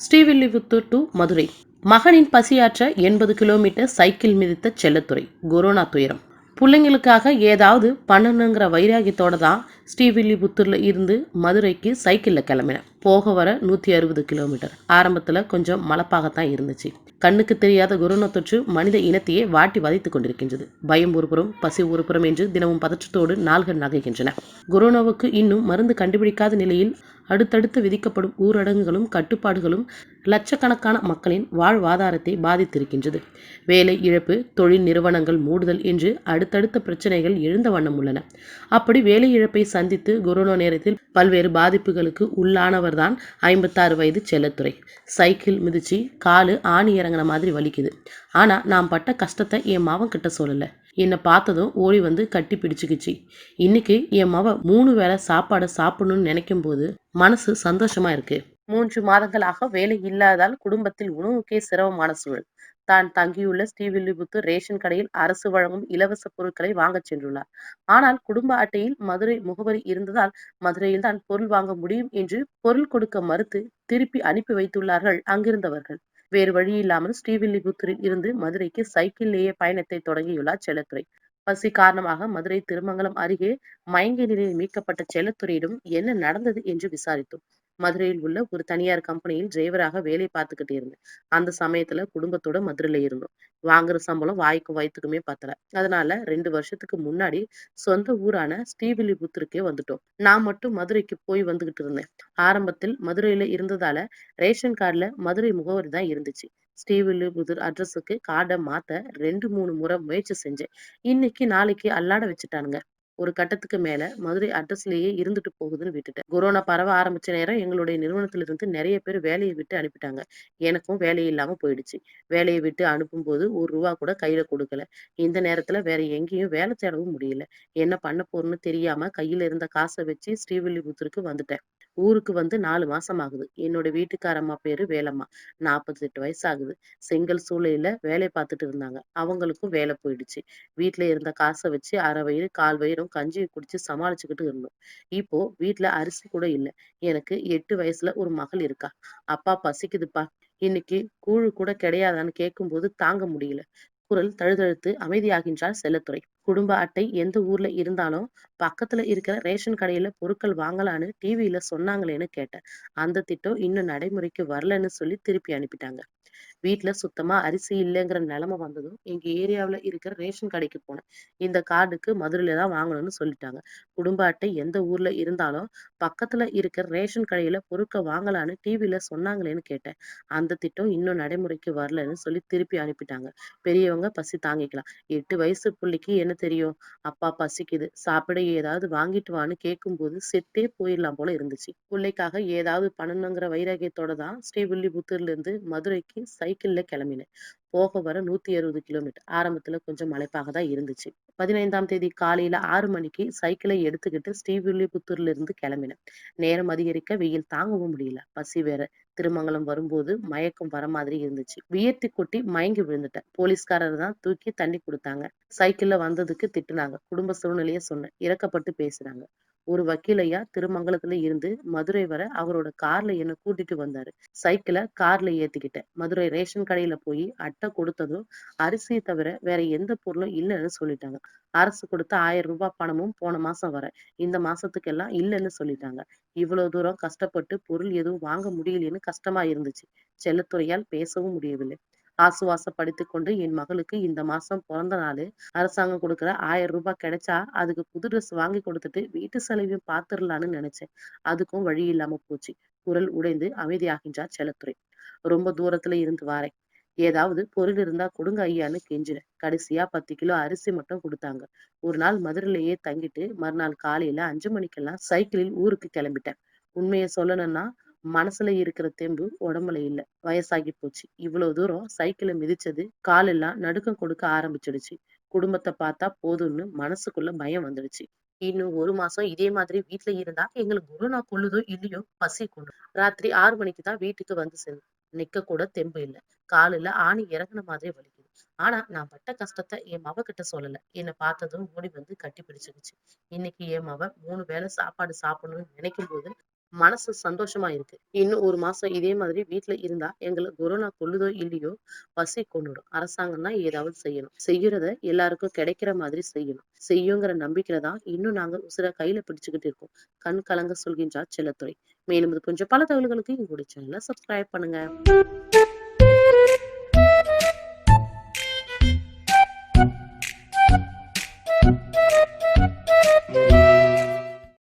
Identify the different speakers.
Speaker 1: Srivilliputhur to Madurai. மகனின் பசியாற்ற எண்பது கிலோமீட்டர் சைக்கிள் மிதித்த செல்லத்துறை கொரோனா துயரம். பிள்ளைங்களுக்காக ஏதாவது பண்ணணுங்கிற வைராகியத்தோட தான் ஸ்ரீவில்லிபுத்தூர்ல இருந்து மதுரைக்கு சைக்கிளில் கிளம்பினேன் போக வர நூற்றி அறுபது கிலோமீட்டர். ஆரம்பத்தில் கொஞ்சம் மலப்பாகத்தான் இருந்துச்சு. கண்ணுக்கு தெரியாத கொரோனா தொற்று மனித இனத்தையே வாட்டி வதைத்துக் கொண்டிருக்கின்றது. பயம் ஒருபுறம் பசி ஒருபுறம் என்று தினமும் பதற்றத்தோடு நாள்கள் நகைகின்றன கொரோனாவுக்கு இன்னும் மருந்து கண்டுபிடிக்காத நிலையில் அடுத்தடுத்து விதிக்கப்படும் ஊரடங்குகளும் கட்டுப்பாடுகளும் லட்சக்கணக்கான மக்களின் வாழ்வாதாரத்தை பாதித்திருக்கின்றது. வேலை இழப்பு தொழில் நிறுவனங்கள் மூடுதல் என்று அடுத்தடுத்த பிரச்சனைகள் எழுந்த வண்ணம் உள்ளன. அப்படி வேலை இழப்பை சந்தித்து கொரோனா நேரத்தில் பல்வேறு பாதிப்புகளுக்கு உள்ளானவர்தான் ஐம்பத்தாறு வயது செல்லத்துறை. சைக்கிள் மிதிச்சு காலு ஆணி இறங்கின மாதிரி வலிக்குது. ஆனா நான் பட்ட கஷ்டத்தை என் மாவன் கிட்ட சொல்லல. என்னை பார்த்ததும் ஓடி வந்து கட்டி பிடிச்சிக்கிச்சு. இன்னைக்கு என் மவ மூணு வேளை சாப்பாடை சாப்பிடணும்னு நினைக்கும் போது மனசு சந்தோஷமா இருக்கு. மூன்று மாதங்களாக வேலை இல்லாதால் குடும்பத்தில் உணவுக்கே சிரமமான சூழல். தான் தங்கியுள்ள ஸ்ரீவில்லிபுத்தூர் ரேஷன் கடையில் அரசு வழங்கும் இலவச பொருட்களை வாங்கச் சென்றுள்ளார். ஆனால் குடும்ப அட்டையில் மதுரை முகவரி இருந்ததால் மதுரையில் தான் பொருள் வாங்க முடியும் என்று பொருள் கொடுக்க மறுத்து திருப்பி அனுப்பி வைத்துள்ளார்கள் அங்கிருந்தவர்கள். வேறு வழி இல்லாமல் ஸ்ரீவில்லிபுத்தூரில் இருந்து மதுரைக்கு சைக்கிளிலேயே பயணத்தை தொடங்கியுள்ளார் செல்லத்துறை. பசி காரணமாக மதுரை திருமங்கலம் அருகே மயங்கிய நிலையில் மீட்கப்பட்ட செல்லத்துறையிடம் என்ன நடந்தது என்று விசாரித்தோம். மதுரையில் உள்ள ஒரு தனியார் கம்பெனியில் டிரைவராக வேலை பார்த்துக்கிட்டு இருந்தேன். அந்த சமயத்துல குடும்பத்தோட மதுரையில இருந்தோம். வாங்குற சம்பளம் வாய்க்கும் வயிற்றுக்குமே பத்தல. அதனால ரெண்டு வருஷத்துக்கு முன்னாடி சொந்த ஊரான ஸ்ரீவில்லிபுத்தூருக்கே வந்துட்டோம். நான் மட்டும் மதுரைக்கு போய் வந்துகிட்டு இருந்தேன். ஆரம்பத்தில் மதுரையில இருந்ததால ரேஷன் கார்டுல மதுரை முகவரி தான் இருந்துச்சு. ஸ்ரீவில்லிபுத்தூர் அட்ரஸுக்கு கார்டை மாத்த ரெண்டு மூணு முறை முயற்சி செஞ்சேன். இன்னைக்கு நாளைக்கு அல்லாட வச்சுட்டானுங்க. ஒரு கட்டத்துக்கு மேல மதுரை அட்ரஸ்லயே இருந்துட்டு போகுதுன்னு விட்டுட்டேன். கொரோனா பரவ ஆரம்பிச்ச நேரம் எங்களுடைய நிறுவனத்துல இருந்து நிறைய பேர் வேலையை விட்டு அனுப்பிட்டாங்க. எனக்கும் வேலையை இல்லாம போயிடுச்சு. வேலையை விட்டு அனுப்பும் போது ஒரு ரூபா கூட கையில கொடுக்கல. இந்த நேரத்துல வேற எங்கேயும் வேலை தேடவும் முடியல. என்ன பண்ண போறேன்னு தெரியாம கையில இருந்த காசை வச்சு ஸ்ரீவில்லிபுத்தூருக்கு வந்துட்டேன். ஊருக்கு வந்து நாலு மாசம் ஆகுது. என்னோட வீட்டுக்காரம்மா பேரு வேலம்மா. நாற்பத்தி எட்டு வயசு ஆகுது செங்கல் சூளையில வேலை பார்த்துட்டு இருந்தாங்க. அவங்களுக்கும் வேலை போயிடுச்சு. வீட்டுல இருந்த காசை வச்சு அரை வயிறு கால் வயிறும் கஞ்சியை குடிச்சு சமாளிச்சுக்கிட்டு இருந்தோம். இப்போ வீட்டுல அரிசி கூட இல்ல. எனக்கு எட்டு வயசுல ஒரு மகள் இருக்கா. அப்பா பசிக்குதுப்பா. இன்னைக்கு கூழு கூட கிடையாதான்னு கேட்கும்போது தாங்க முடியல. குரல் தழுதழுத்து அமைதியாகின்றார் செல்லத்துறை. குடும்ப அட்டை எந்த ஊர்ல இருந்தாலும் பக்கத்துல இருக்கிற ரேஷன் கடையில பொருட்கள் வாங்கலான்னு டிவியில சொன்னாங்களேன்னு கேட்டேன். அந்த திட்டம் இன்னும் நடைமுறைக்கு வரலன்னு சொல்லி திருப்பி அனுப்பிட்டாங்க. வீட்டுல சுத்தமா அரிசி இல்லைங்கிற நிலைமை வந்ததும் எங்க ஏரியாவுல இருக்கிற ரேஷன் கடைக்கு போனேன். இந்த கார்டுக்கு மதுரையில தான் வாங்கணும்னு சொல்லிட்டாங்க. குடும்ப அட்டை எந்த ஊர்ல இருந்தாலும் பக்கத்துல இருக்கிற ரேஷன் கடையில பொருட்கள் வாங்கலான்னு டிவியில சொன்னாங்களேன்னு கேட்டேன். அந்த திட்டம் இன்னும் நடைமுறைக்கு வரலன்னு சொல்லி திருப்பி அனுப்பிட்டாங்க. பெரியவங்க பசி தாங்கிக்கலாம். எட்டு வயசு பிள்ளைக்கு என்ன தெரியும்? அப்பா பசிக்குது. சாப்பிட ஏதாவது வாங்கிட்டு வான்னு கேட்கும்போது செத்தே போயிடலாம் போல இருந்துச்சு. பிள்ளைக்காக ஏதாவது பண்ணணுங்கிற வைராகியத்தோட தான் ஸ்ரீவில்லிபுத்தூர்ல இருந்து மதுரைக்கு சைக்கிளில் கிளம்பினேன். போக வர நூத்தி அறுபது கிலோமீட்டர். ஆரம்பத்துல கொஞ்சம் மலைப்பாக தான் இருந்துச்சு. பதினைந்தாம் தேதி காலையில ஆறு மணிக்கு சைக்கிளை எடுத்துக்கிட்டு ஸ்ரீவில்லிபுத்தூர்ல இருந்து கிளம்பினேன். நேரம் அதிகரிக்க வெயில் தாங்கவும் முடியல. பசி வேற. திருமங்கலம் வரும்போது மயக்கம் வர மாதிரி இருந்துச்சு. வியர்த்தி கொட்டி மயங்கி விழுந்துட்டேன். போலீஸ்காரர் தான் தூக்கி தண்ணி கொடுத்தாங்க. சைக்கிள்ல வந்ததுக்கு திட்டுனாங்க. குடும்ப சூழ்நிலைய சொன்னேன். இறக்கப்பட்டு பேசுறாங்க ஒரு வக்கீலையா திருமங்கலத்துல இருந்து மதுரை வர அவரோட கார்ல என்ன கூட்டிட்டு வந்தாரு. சைக்கிளை கார்ல ஏத்திக்கிட்டேன். மதுரை ரேஷன் கடையில போய் அட்டை கொடுத்ததும் அரிசியை தவிர வேற எந்த பொருளும் இல்லைன்னு சொல்லிட்டாங்க. அரசு கொடுத்த ஆயிரம் ரூபாய் பணமும் போன மாசம் வர இந்த மாசத்துக்கு எல்லாம் இல்லைன்னு சொல்லிட்டாங்க. இவ்வளவு தூரம் கஷ்டப்பட்டு பொருள் எதுவும் வாங்க முடியலன்னு கஷ்டமா இருந்துச்சு. செல்லத்துறையால் பேசவும் முடியவில்லை. ஆசுவாசப்படுத்திக் கொண்டு என் மகளுக்கு இந்த மாசம் பிறந்த நாள் அரசாங்கம் கொடுக்குற ஆயிரம் ரூபாய் கிடைச்சா அதுக்கு புது ட்ரெஸ் வாங்கி கொடுத்துட்டு வீட்டு செலவையும் பாத்துரலான்னு நினைச்சேன். அதுக்கும் வழி இல்லாம போச்சு. குரல் உடைந்து அமைதியாகின்றார் செலத்துறை ரொம்ப தூரத்துல இருந்து வாரேன். ஏதாவது பொருள் இருந்தா கொடுங்க ஐயான்னு கெஞ்சினேன். கடைசியா பத்து கிலோ அரிசி மட்டும் கொடுத்தாங்க. ஒரு நாள் மதுரையிலேயே தங்கிட்டு மறுநாள் காலையில அஞ்சு மணிக்கெல்லாம் சைக்கிளில் ஊருக்கு கிளம்பிட்டேன். உண்மையை சொல்லணும்னா மனசுல இருக்கிற தெம்பு உடம்புல இல்ல. வயசாகி போச்சு. இவ்வளவு தூரம் சைக்கிளை மிதிச்சது காலெல்லாம் நடுக்கம் கொடுக்க ஆரம்பிச்சிடுச்சு. குடும்பத்தை பார்த்தா போதும்னு மனசுக்குள்ள பயம் வந்துடுச்சு. இன்னும் ஒரு மாசம் இதே மாதிரி வீட்டுல இருந்தா எங்களுக்கு கொரோனா கொள்ளுதோ இல்லையோ பசி கொண்டு ராத்திரி ஆறு மணிக்கு தான் வீட்டுக்கு வந்து சேர்ந்தேன் நிக்க கூட தெம்பு இல்ல. காலில ஆணி இறங்குன மாதிரி வலிக்குது. ஆனா நான் பட்ட கஷ்டத்தை என் மவ கிட்ட சொல்லல. என்னை பார்த்ததும் ஓடி வந்து கட்டி பிடிச்சிருச்சு இன்னைக்கு என் மவ மூணு வேளை சாப்பாடு சாப்பிடணும்னு நினைக்கும் போது மனசு சந்தோஷமா இருக்கு. இன்னும் ஒரு மாசம் இதே மாதிரி வீட்டுல இருந்தா எங்களை கொரோனா கொள்ளுதோ இல்லையோ பசி கொண்டுடும். அரசாங்கம் தான் ஏதாவது செய்யணும். செய்யறத எல்லாருக்கும் கிடைக்கிற மாதிரி செய்யணும். செய்யுங்கிற நம்பிக்கையில தான் இன்னும் நாங்க உசுர கையில பிடிச்சுக்கிட்டு இருக்கோம். கண் கலங்க சொல்கின்றார் செல்லத்துறை. மேலும் இது கொஞ்சம் பல தகவல்களுக்கு எங்களுடைய சேனலை சப்ஸ்கிரைப் பண்ணுங்க.